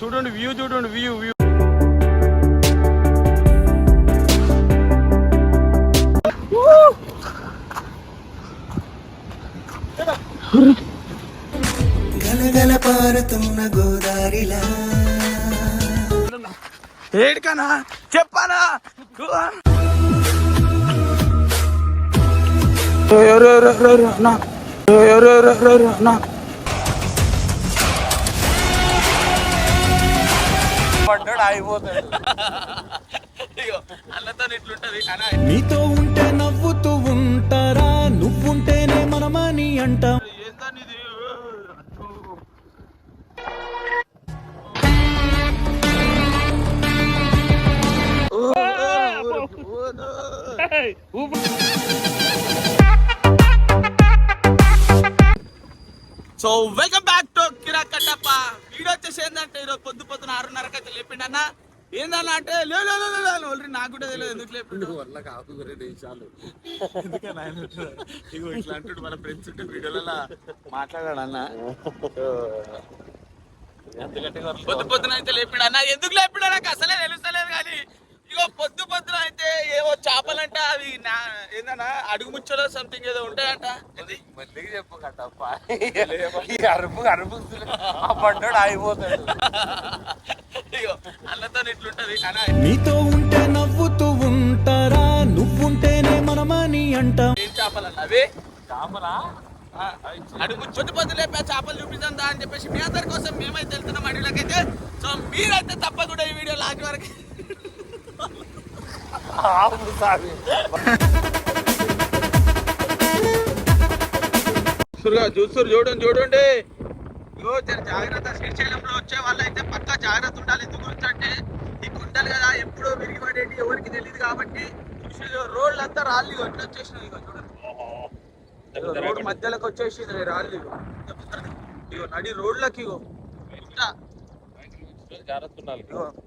చూడండి వ్యూ చూడండి view view గలగల పారుతున్న గోదారిలా ఏడికనా చెప్పానా ఎవరు ఎవరు ఎవరు ఎవరు అన్నా నీతో ఉంటే నవ్వుతూ ఉంటారా నువ్వుంటేనే మనమని అంటాం ఏందని so welcome back to Kirik Kattappa video వచ్చేసి ఏంటంటే ఈరోజు పొద్దు పొద్దున ఆరున్నరకు అయితే లేపిండన్న. ఏందన్నా అంటే లే లే లే, లే, లే అని ఆల్రెడీ నాకు కూడా తెలియదు ఎందుకు లేపిండు. వల్ల కాదు రెండు నిమిషాలు ఎందుకని ఆయన? ఇగో ఇట్లా అంటుండు మన ఫ్రెండ్స్ ఉంటే వీడియోలలో మాట్లాడాడు అన్న పొద్దు పొద్దున అయితే లేపిడు అన్న ఎందుకు లేపిడు నాకు అసలే తెలుస్తలేదు కానీ ఇగో పొద్దు పొద్దున అయితే ఏవో చేపలంట అవి నా ఏందన్నా అడుగు ముచ్చలో సంథింగ్ ఏదో ఉంటాయంట? మళ్ళీ చెప్పు కట్టప్ప ఈ అరుపు అరుపు ఆ పడ్డాడు ఆగిపోతాడు. ఇగో అన్నతో ఇట్లుంటది. నీతో ఉంటే నవ్వుతూ ఉంటారా? నువ్వుంటేనే మనమని అంటాం. ఏం చేపలన్న అవి? చేపలా? ఆ, అడుగు చుట్టు పొద్దు లేపా చేపలు చూపించందా అని చెప్పేసి మీ అందరి కోసం మేమైతే వెళ్తున్నాం అడవులకైతే సో మీరైతే తప్పకుండా ఈ వీడియో లాంటి వరకు ఆపు సామి చూస్తురుగా చూస్తురు చూడండి చూడండి. ఇగో జాగ్రత్త శ్రీశైలంలో వచ్చే వాళ్ళైతే పక్కా జాగ్రత్త ఉండాలి. ఎందుకు గురించి అంటే ఈ గుంటలు కదా ఎప్పుడో విరిగి పడేది ఎవరికి తెలియదు కాబట్టి చూసి రోడ్లు అంతా రాళ్ళు ఇగో ఎట్లా వచ్చేసినాయి ఇగో చూడండి రోడ్డు మధ్యలోకి వచ్చేసి రాళ్ళు ఇగో. ఇగో నడి రోడ్లకి ఇగో ఇట్లా జాగ్రత్త ఉండాలి ఇగో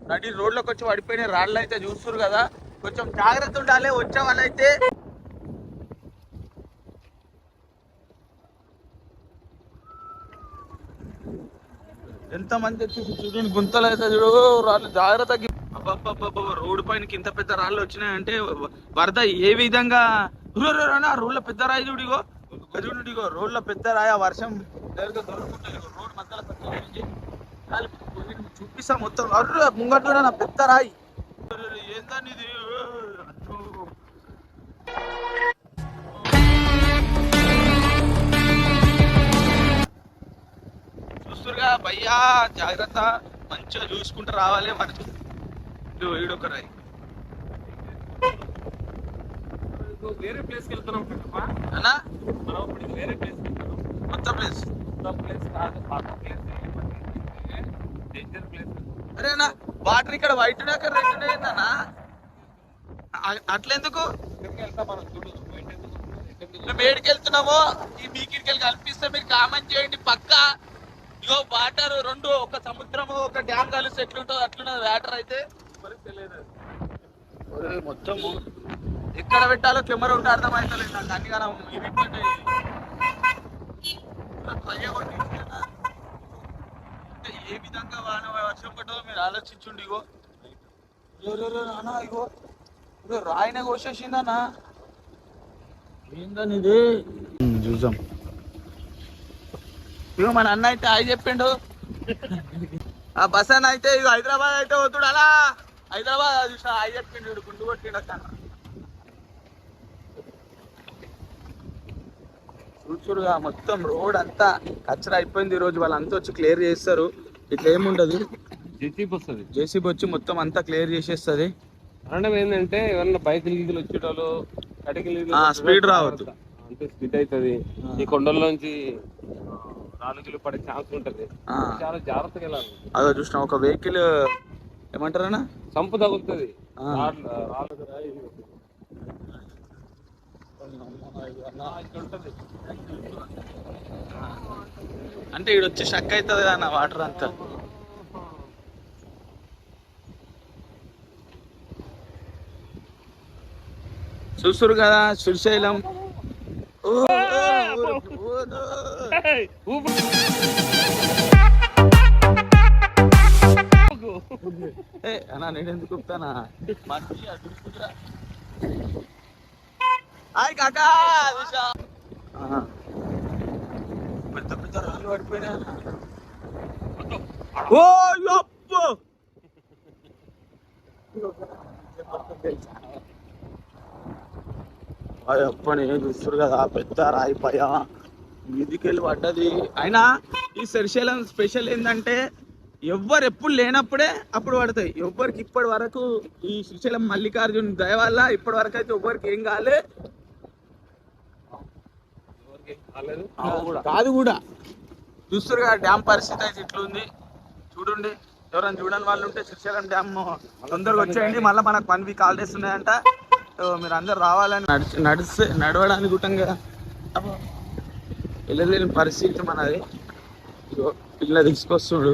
నడి రోడ్లోకి వచ్చి పడిపోయిన రాళ్ళు అయితే చూస్తురు కదా కొంచెం జాగ్రత్త ఉండాలి వచ్చే వాళ్ళైతే ఎంత మంది వచ్చి చూడండి గుంతలు అయితే చూడు రాళ్ళు జాగ్రత్తగా రోడ్డు పైన ఇంత పెద్ద రాళ్ళు వచ్చినాయంటే వరద ఏ విధంగా రోడ్ల పెద్ద రాయి చూడిగో ఇగో. చూడు రోడ్ల పెద్ద రాయి ఆ వర్షం దొరుకుతుంది రోడ్ మధ్యలో చూపిస్తా మొత్తం అర్రు ముంగట చూడ నా పెద్ద రాయి ఏందని ఇది. చూస్తురుగా భయ్యా జాగ్రత్త మంచిగా చూసుకుంటూ రావాలి ఇదిగో ఈడొక రాయి వేరే ప్లేస్కి వెళ్తున్నాం అన్నా మనం ఇప్పుడు వేరే ప్లేస్కి వెళ్తున్నాం కొత్త ప్లేస్ కొత్త ప్లేస్ కాదు పాత ప్లేస్ అరే అన్న వాటర్ ఇక్కడ వైట్ ఉన్నాక రెడ్ అ- అట్లెందుకు? మేము ఏడికి వెళ్తున్నామో ఈ మీకిడికి వెళ్ళి కల్పిస్తే మీరు కామెంట్ చేయండి పక్క. ఇగో వాటర్ రెండు ఒక సముద్రము ఒక డ్యామ్ కలిసి ఎట్లుంటుందో అట్లున్నది వాటర్ అయితే. మరి తెలియదు. ఒరే, మొత్తము. ఎక్కడ పెట్టాలో కెమెరా ఉంటే అర్థమవుతలేదు నాకు అన్ని కానీ ఇది పెట్టండి. ట్రై అవ్వండి. అంటే ఏ విధంగా వాన పడ్డదో మీరు ఆలోచించుండి ఇగో. ఇగో, అన్నా ఇగో. రాయిన కోసేసిందన్నా. ఏందని ఇది చూసాం ఇగో మన అన్న అయితే అయి చెప్పిండు. ఆ బస్ అన్న అయితే ఇగో హైదరాబాద్ అయితే పోతుడు అలా. హైదరాబాద్ చూసా అయి చెప్పిండు గుండు కొట్టిండు చూచుడుగా మొత్తం రోడ్ అంతా కచ్చరా అయిపోయింది ఈ రోజు వాళ్ళంతా వచ్చి క్లియర్ చేస్తారు. ఇట్లా ఏముండదు. వస్తుంది జేసీబీ వచ్చి మొత్తం అంతా క్లియర్ చేసేస్తుంది. కారణం ఏంటంటే ఎవరన్నా బైక్ లీజులు వచ్చేటోళ్ళు speed రావద్దు. అంటే స్పీడ్ అవుతుంది ఈ కొండల్లోంచి నాలుగులు పడే ఛాన్స్ ఉంటది. చాలా జాగ్రత్తగా వెళ్ళాలి. అదో చూసిన ఒక వెహికల్ ఏమంటారన్నా? సంపు తగులుతుంది. అంటే ఇక్కడ వచ్చి షక్ అవుతుంది కదా వాటర్ అంతా. చూస్తురు కదా శ్రీశైలం. ఏ అన్నా నేను ఎందుకు చెప్తానా. హాయ్ కాకా దిశా. ఆహా. పెద్ద పెద్ద రాళ్ళు పడిపోయినా ఓ అప్పని చూస్తారు కదా పెద్ద రాయి పయ మీదికెళ్ళి పడ్డది. అయినా ఈ శ్రీశైలం స్పెషల్ ఏంటంటే ఎవ్వరు ఎప్పుడు లేనప్పుడే అప్పుడు పడతాయి. ఎవ్వరికి ఇప్పటి వరకు ఈ శ్రీశైలం మల్లికార్జున దయ వల్ల ఇప్పటి వరకు అయితే ఎవ్వరికి ఏం కాలే? కాదు కూడా. కాదు కూడా. చూస్తారు కదా డ్యామ్ పరిస్థితి అయితే ఇట్లుంది. చూడండి ఎవరైనా చూడని వాళ్ళు ఉంటే శ్రీశైలం డ్యామ్ తొందరగా వచ్చేయండి. మళ్ళీ మనకు వన్ వీక్ హాలిడేస్ ఉన్నాయంట. మీరు అందరు రావాలని నడిచి నడిస్తే నడవడానికి గుట్టంగా వెళ్ళలేని పరిస్థితి మనది. పిల్ల తీసుకొస్తుడు.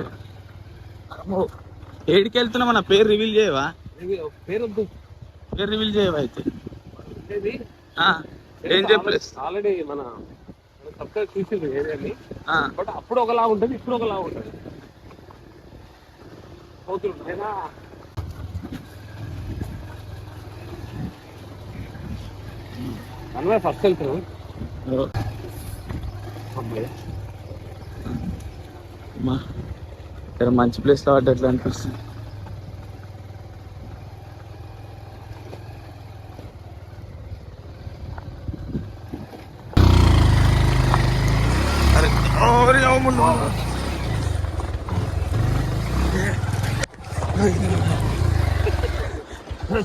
ఏడికి వెళ్తున్నా మన పేరు రివీల్ చేయవా? ఇది పేరొద్దు. పేరు రివీల్ చేయవా అయితే? డేంజర్ ప్లేస్ ఆల్రెడీ మన సబ్స్క్రైబ్ చూసింది బట్ అప్పుడు ఒకలా ఉంటుంది ఇప్పుడు ఒకలా ఉంటుంది అవుతుంటేనా మనమే ఫస్ట్ వెళ్తున్నాం అమ్మాయి. అమ్మా ఇక్కడ మంచి ప్లేస్లో ఎట్లా అనిపిస్తుంది.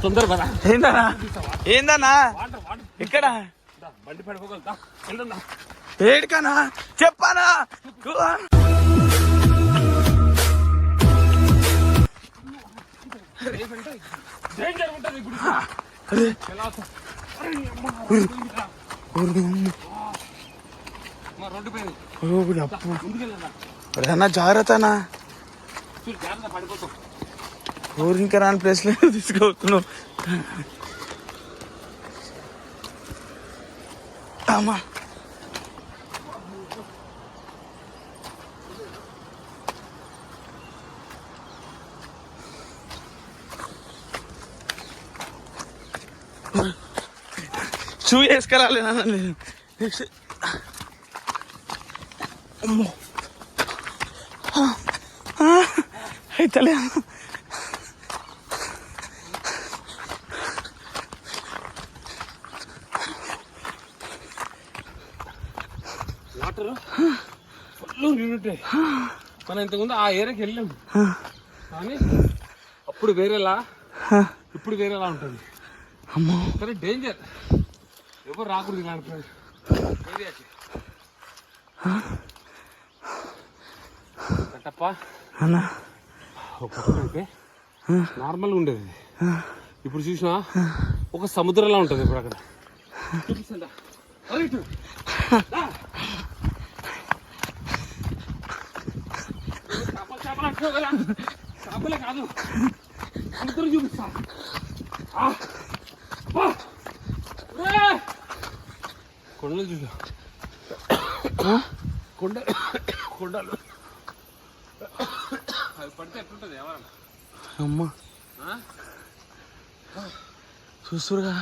తొందర ఏందన్నా? ఏందన్నా? ఇక్కడ బండి పడిపోగలుగుతా ఏడికనా చెప్పానా? డేంజర్ ఉంటుంది ఇప్పుడు అరే ఎలా వస్తా? అరే, అమ్మ, ఓరి అమ్మ. మా రోడ్డు పైన ఓరి అప్పు. ముందుకెళ్ళదా అరే అన్న జాగ్రత్త అన్నా చూడు జాగ్రత్త పడిపోతాం ఊరు ఇంకా రాని ప్లేస్లో తీసుకెళ్తున్నావు అమ్మా షూ వేసుకురాలే నాన్న నేను అమ్మో అయితలే వాటర్ నిండుంటాయి మనం ఇంతకుముందు ఆ ఏరియాకి వెళ్ళాం. కానీ అప్పుడు వేరేలా ఇప్పుడు వేరేలా ఉంటుంది. అమ్మో. సరే డేంజర్ ఎవరు రాకూడదు ఇలాంటి ఏరియాకి. కట్టప్ప. అన్న. ఒకప్పుడైతే నార్మల్గా ఉండేది. ఇప్పుడు చూసినా ఒక సముద్రంలా ఉంటుంది ఇప్పుడు అక్కడ. చూపిస్తుందా? కదా. సముద్రం చూపిస్తా. కొండలు చూసా కొండ కొండలు. అవి పడితే ఎట్లుంటుంది ఎవరన్నా? అమ్మ? చూస్తురుగా?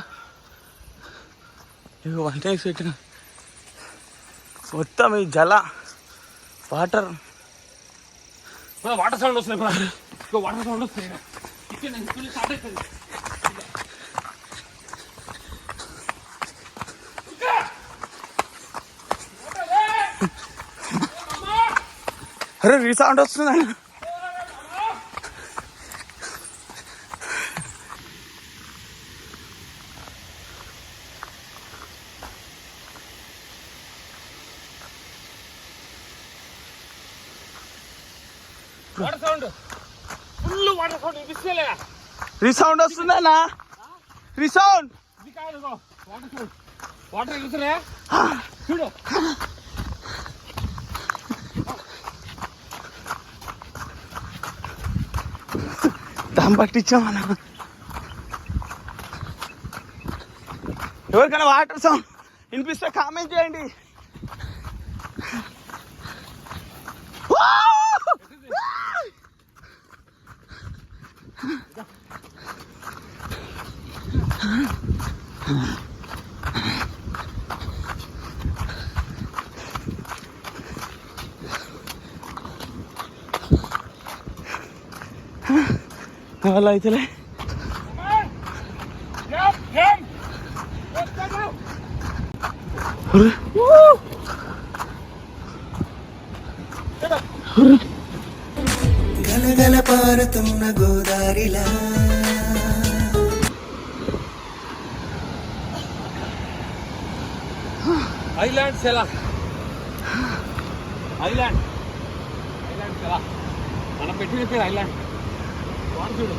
ఇక వన్ టైక్స్ పెట్టిన. మొత్తం ఈ జల వాటర్. వాటర్ సౌండ్ వస్తుంది ఇప్పుడు ఇంకో వాటర్ సౌండ్ వస్తుంది ఇక్కడ నేను స్టార్ట్ అవుతుంది అరే రీసౌండ్ వస్తుంది water sound full water sound వినిపిస్తలే resound వస్తుందన్నా రిసౌండ్ వాటర్ చూడు దమ్ పట్టించామన్నా. ఎవరికైనా వాటర్ సౌండ్ వినిపిస్తే కామెంట్ చేయండి. అలా అయితేలే గలగల పారుతున్న గోదారిలా ఐలాండ్ సెలా ఐలాండ్ ఐలాండ్ సెలా మనం పెట్టిన పేరు ఐలాండ్ వాడు చూడు.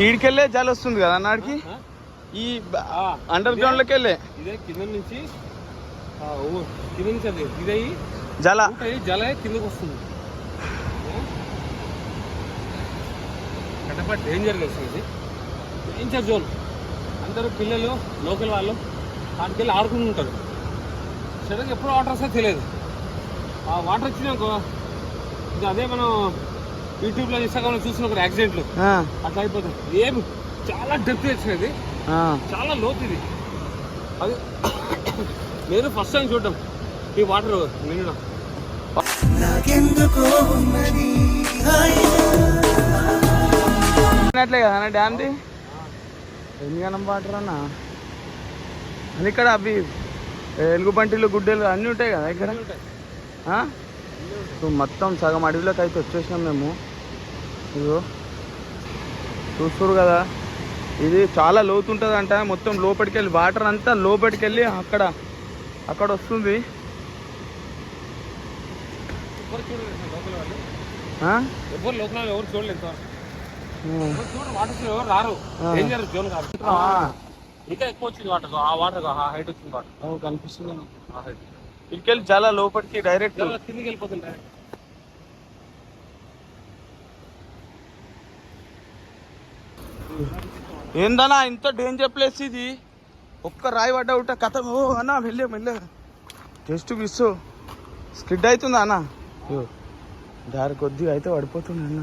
ఈడికెళ్ళే జల వస్తుంది కదా నాడికి? ఈ అండర్ ఇదే- గ్రౌండ్లోకి వెళ్ళే ఇదే కింద నుంచి. కింద నుంచి అది ఇదయ్యి జల. జల కిందకు వస్తుంది కడప డేంజర్ వేసింది డేంజర్ జోన్ అందరూ పిల్లలు లోకల్ వాళ్ళు వాటికి వెళ్ళి ఆడుకుని ఉంటారు. సడన్గా ఎప్పుడు వాటర్ వస్తే తెలియదు. ఆ వాటర్ వచ్చినాకో ఇది అదే మనం యూట్యూబ్లో ఇన్స్టాగ్రామ్లో చూసిన ఒక యాక్సిడెంట్లు ఆ, అట్లా అయిపోతుంది ఏమి చాలా డెప్త్ వచ్చినది ఆ. చాలా లోతు ఇది. అది నేను ఫస్ట్ టైం చూడడం ఈ వాటర్ నిండడం నాకెందుకో ఉన్నది? అన్నట్లే కదా అన్న డ్యామ్ది గణం వాటర్ అన్న అని ఇక్కడ అవి ఎలుగు బంటిలు గుడ్డెలు అన్నీ ఉంటాయి కదా ఇక్కడ? ఇప్పుడు మొత్తం సగం అడవిలోకి అయితే వచ్చేసినాం మేము. ఇదిగో చూస్తారు కదా? ఇది చాలా లోతు ఉంటుందంట మొత్తం లోపలికి వెళ్ళి వాటర్ అంతా లోపలికి వెళ్ళి అక్కడ అక్కడ వస్తుంది. ఎవరు లోకల్ ఎవరు చూడలేదు ఇంతవరకు. ఆ. ఎవరు చూడరు వాటర్ ఎవరు రారు. ఆ. డేంజర్ జోన్ కాదు ఆ. ఇంకా ఎక్కువ వచ్చింది వాటర్ ఆ వాటర్ ఆ హైట్ వచ్చింది వాటర్ ఓ, కనిపిస్తుంది. ఆ హైట్ ఇక్కడికి చాలా లోపలికి డైరెక్ట్ కిందికి వెళ్ళిపోతుంది ఏందన్నా ఇంత డేంజర్ ప్లేస్ ఇది? ఒక్క రాయి పడ్డ ఉంటే కథ. ఓ అన్న వెళ్ళే వెళ్ళే జస్ట్ మిస్ స్కిడ్ అవుతుందా అన్న? దారి కొద్దిగా అయితే పడిపోతుంది అన్న.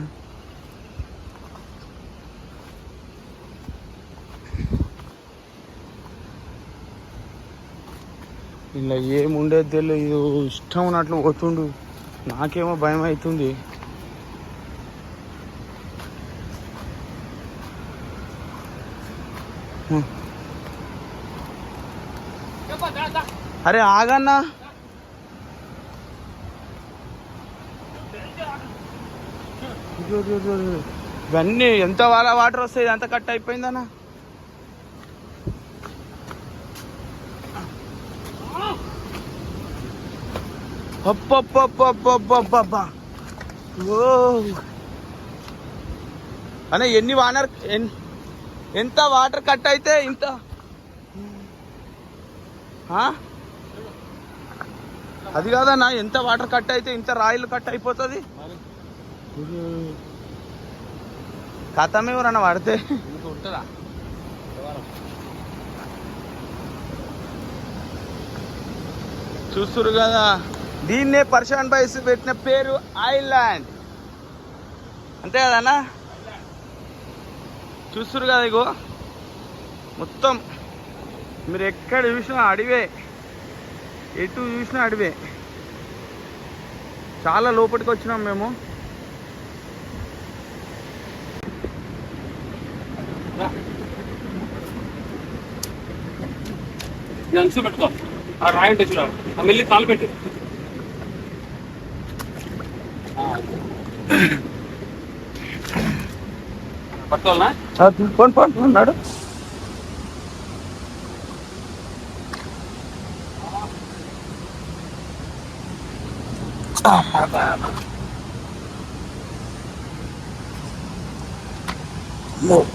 ఇలా ఏముండేది తెలియదు ఇష్టం ఉన్నట్లు పోతుండు. నాకేమో భయం అవుతుంది అరే ఆగన్నా. ఇవన్నీ ఎంత వాళ్ళ వాటర్ వస్తాయి? ఎంత కట్ అయిపోయిందన్నా. అనే ఎన్ని వానర్ ఎంత వాటర్ కట్ అయితే ఇంత? ఆ? అది కాదన్నా ఎంత వాటర్ కట్ అయితే ఇంత రాయిలు కట్ అయిపోతుంది కథం ఎవరన్నా పడితే ఉంటుందా చూస్తురు కదా. దీన్నే పర్షాన్ బైస్ పెట్టిన పేరు ఐలాండ్. అంతే కదన్నా చూస్తురు కదా ఇగో? మొత్తం మీరు ఎక్కడ చూసినా అడివే. ఎటు చూసినా అడివే. చాలా లోపలికి వచ్చినాం మేము. అంచు పెట్టుకో. ఆ రాయి ఉంటే ఆ మెల్లి పెట్టు. పట్టుకోవాలనా? పోను పోను అన్నాడు పోసుకోవడమే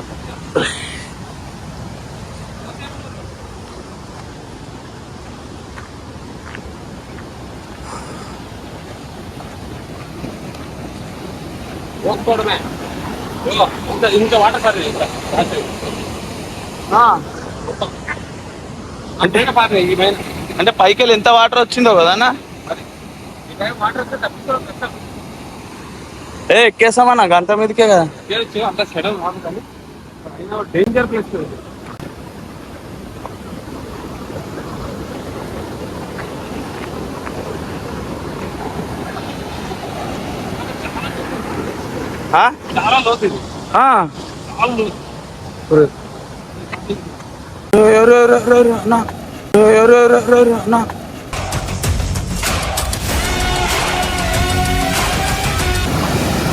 ఇదిగో, ఇంత ఇంత వాటర్ సార్ పైన. అంటే పైకి వెళ్ళి ఎంత వాటర్ వచ్చిందో కదా అన్న? ఏ ఎక్కేసామా నాకు అంత మీదకే కదా. అంత షెడల్ డేంజర్ ప్లేస్ ఆ? చాలా లోతు ఇది ఆ. చాలా లోతు ఎవరు, ఎవరు, ఎవరు, ఎవరు, అన్నా? ఎవరు, ఎవరు, ఎవరు, ఎవరు, అన్నా?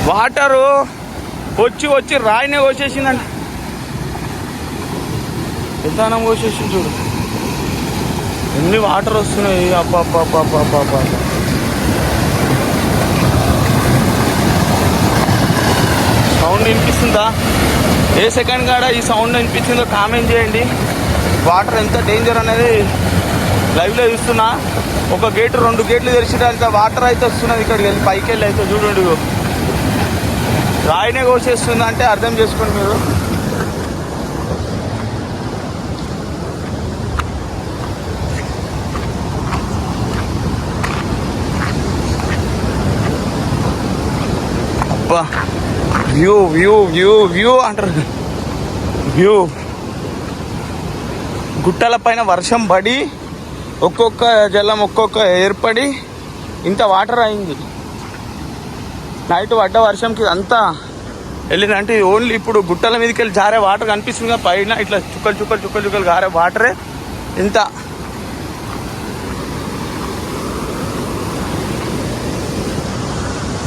వాటరు వచ్చి వచ్చి రాయినే కోసేసిందండి విధానం కోసేసింది చూడు. ఎన్ని వాటర్ వస్తున్నాయి. అబ్బా అబ్బా అబ్బా అబ్బా అబ్బా అబ్బా అబ్బా. సౌండ్ వినిపిస్తుందా? ఏ సెకండ్ కాడ ఈ సౌండ్ వినిపించిందో కామెంట్ చేయండి. వాటర్ ఎంత డేంజర్ అనేది లైవ్లో చూస్తున్నా. ఒక గేటు రెండు గేట్లు తెరిచినంత వాటర్ అయితే వస్తున్నది ఇక్కడికి వెళ్ళి పైకి వెళ్ళి అయితే చూడండి. రాయినే కోసేస్తుంది అంటే అర్థం చేసుకోండి మీరు. అబ్బా. వ్యూ వ్యూ వ్యూ వ్యూ అంటారు వ్యూ. గుట్టల పైన వర్షం పడి ఒక్కొక్క జలం ఒక్కొక్క ఏర్పడి ఇంత వాటర్ అయింది. నైట్ పడ్డ వర్షంకి అంతా వెళ్ళిందంటే ఓన్లీ ఇప్పుడు గుట్టల మీదకి వెళ్ళి జారే వాటర్ కనిపిస్తుంది కదా పైన ఇట్లా చుక్కలు చుక్కలు చుక్కలు చుక్కలు జారే వాటరే. ఇంత.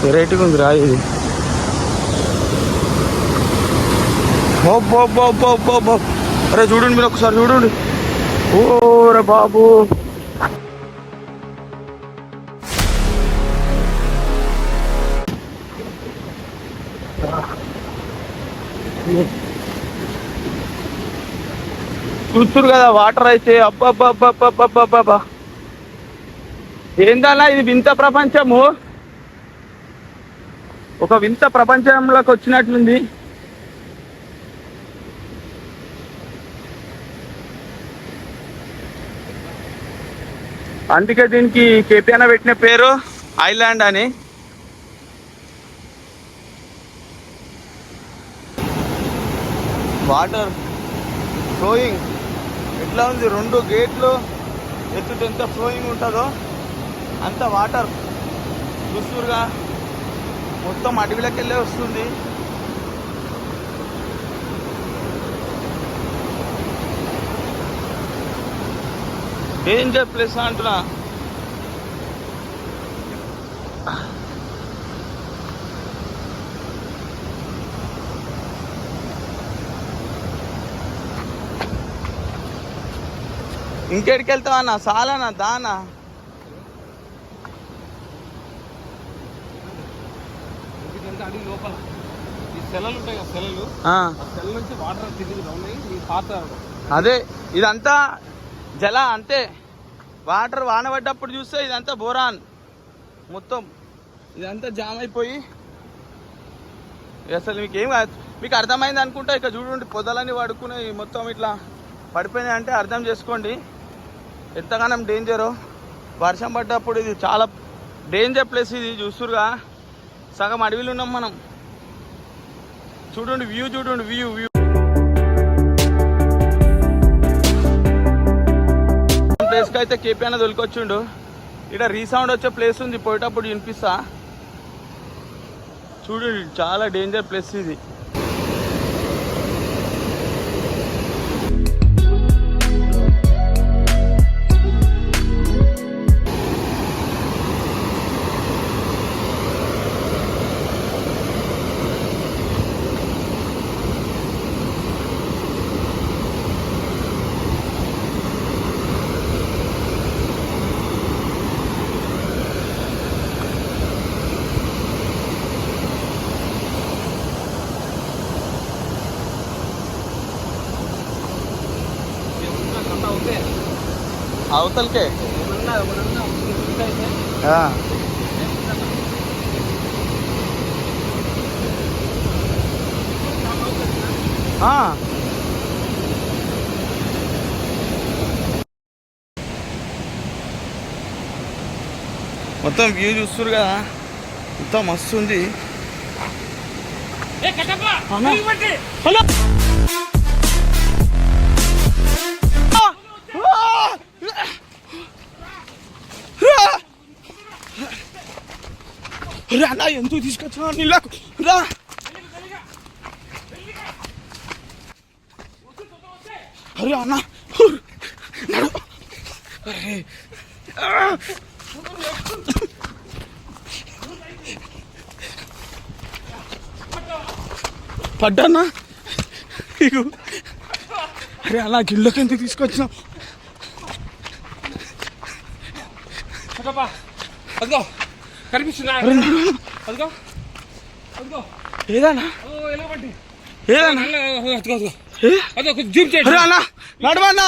వెరైటీగా ఉంది రా ఇది. అరే చూడండి మీరు ఒకసారి చూడండి. ఓ బాబు. చూస్తురు కదా వాటర్ అయితే. అబ్బబ్బబ్బబ్బబ్బబ్బబ్బా ఏందన్నా ఇది వింత ప్రపంచము? ఒక వింత ప్రపంచంలోకి వచ్చినట్లుంది. అందుకే దీనికి కేపీఎన పెట్టిన పేరు ఐలాండ్ అని. Water flowing. ఎట్లా ఉంది? రెండు గేట్లు ఎత్తుట ఎంత ఫ్లోయింగ్ ఉంటుందో అంత వాటర్. చూస్తురుగా మొత్తం అడవిలోకి వెళ్ళే వస్తుంది. డేంజర్ ప్లేస్ అంటున్నా. ఇంకెడికి వెళ్తావన్నా సాలనా? దానా? ఎందుకంటే అడిగి లోపల. ఈ సెలలు ఉంటాయి కదా సెలలు. ఆ, ఆ సెల నుంచి వాటర్ తిరిగి ఉన్నాయి ఈ పాత అదే ఇదంతా జల అంతే వాటర్ వాన పడ్డప్పుడు చూస్తే ఇదంతా బోరాన్ మొత్తం. ఇదంతా జామ్ అయిపోయి. అసలు మీకు ఏం కాదు. మీకు అర్థమైంది అనుకుంటా ఇక చూడండి పొదలన్నీ పడుకుని మొత్తం ఇట్లా పడిపోయినాయి అంటే అర్థం చేసుకోండి. ఎంతగానం డేంజరు. వర్షం పడ్డప్పుడు ఇది చాలా డేంజర్ ప్లేస్ ఇది చూస్తురుగా సగం అడవిలో ఉన్నాం మనం. చూడండి వ్యూ చూడండి వ్యూ వ్యూ. ప్లేస్కి అయితే కేపీ అనేది దొరికొచ్చిండు ఇక్కడ రీసౌండ్ వచ్చే ప్లేస్ ఉంది పోయేటప్పుడు వినిపిస్తా. చూడండి చాలా డేంజర్ ప్లేస్ ఇది. అవతలకే. మొత్తం వ్యూ చూస్తున్నారు కదా. మొత్తం మస్తు ఉంది. హలో. రా అన్న ఎందుకు తీసుకొచ్చా నీళ్ళకు రా అరే అన్న పడ్డా అరే. పడ్డానా ఇగో అరే అలా గిళ్ళకి ఎందుకు తీసుకొచ్చినావు అదబ్బా నడు. అదిగో. అదిగో. ఏదన్నా? ఓ ఎలుగుబంటి ఏదన్నా? నల్ల, అదిగో అదిగో ఏ? అదిగో కొంచెం జూమ్ చేయండి అరే అన్న నడవన్నా.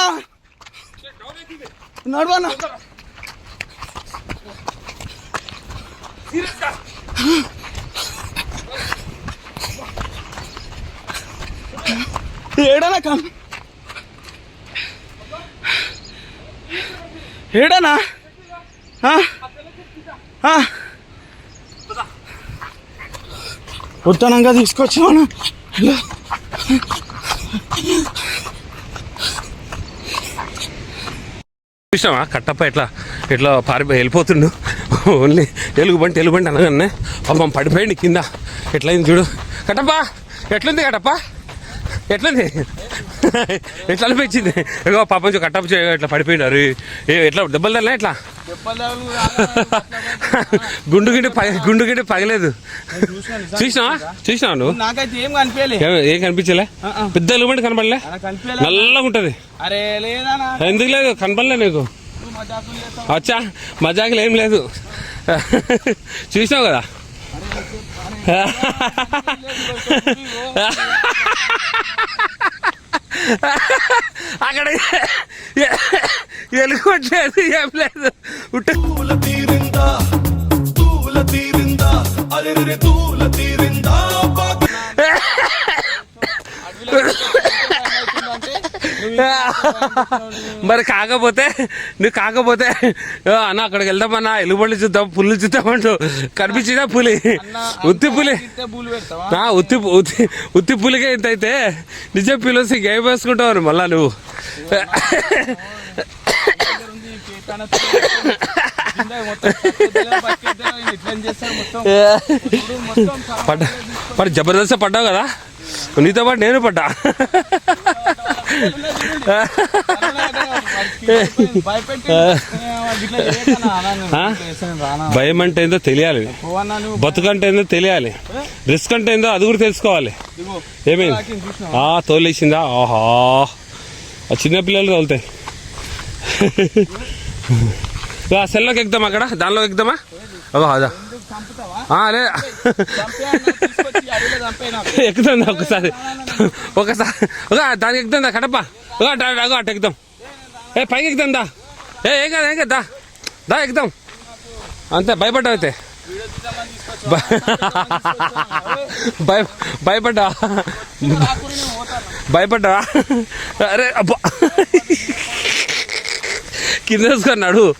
నడవన్నా. సీరియస్గా ఏడనా కన్ ఏడనా ఆ? ఆ? ఉత్తనంగా తీసుకొచ్చాను చూసావా? కట్టప్ప ఎట్లా ఎట్లా పారిపోయి వెళ్ళిపోతుండు. ఓన్లీ ఎలుగుబంటి ఎలుగుబంటి అనగానే పాపం పడిపోయింది కింద. ఎట్లయింది చూడు. కట్టప్ప ఎట్లుంది కట్టప్ప? ఎట్లుంది? ఎట్లా అనిపించింది ఇగో పాపం కట్టప్ప ఇట్లా ఎట్లా పడిపోయినారు ఏ ఎట్లా దెబ్బలు తల్లా ఎట్లా? గుండు గిండి గుండు గిండి పగలేదు. చూసినావా? చూసినావా నువ్వు? నాకైతే ఏం కనిపించలే? ఏం-. పెద్ద ఎలుగుబంటి కనపడలే? నల్లగా ఉంటది అరే ఎందుకు లేదు? కనపడలే నీకు. అచ్చా మజాకులు ఏం లేదు. చూసినావు కదా? అక్కడ ఎలుగుట్లేదు ఏం లేదు. ఉట్ట తూల తీరిందా? తూల తీరిందా? అరే తూల తీరిందా? మరి కాకపోతే నువ్వు కాకపోతే "ఓ, అన్న అక్కడికి వెళ్దామన్నా ఎలుగుబండి చూద్దాం పుల్లు చూద్దామంటూ కనిపించిందా పులి. ఉత్తి పులి. ఉత్తి ఉత్తి ఉత్తి పులిగా ఎంత అయితే నిజం పిలిచి గేమ్ వేసుకుంటావు మళ్ళా నువ్వు. పడ్డా పడి జబర్దస్త్ పడ్డావు కదా? నీతో పాటు నేను పడ్డా. భయం అంటే ఏందో తెలియాలి. బతుకంటే ఏందో తెలియాలి. రిస్క్ అంటే ఏందో అది కూడా తెలుసుకోవాలి. ఏమైంది? ఆ తోలేసిందా? ఆహా. ఆ చిన్నపిల్లలు తోలుతాయి. ఆ సెల్లోకి ఎక్కుదాం అక్కడ? దానిలోకి ఎక్కుదామా? ఓ అదా. ఎక్కుతుందా ఒకసారి? ఒకసారి. ఒక దానికి ఎక్కుతుందా? కడప. ఒక అటు ఎక్కుదాం. ఏ పైకి ఎక్కుదాం దా. ఏ ఏం కదా ఏం కదా దా. ఎక్కుదాం. అంతే భయపడ్డావు అయితే. భయ భయపడ్డా భయపడ్డా అరే అబ్బా. కింద వేసుకున్నాడు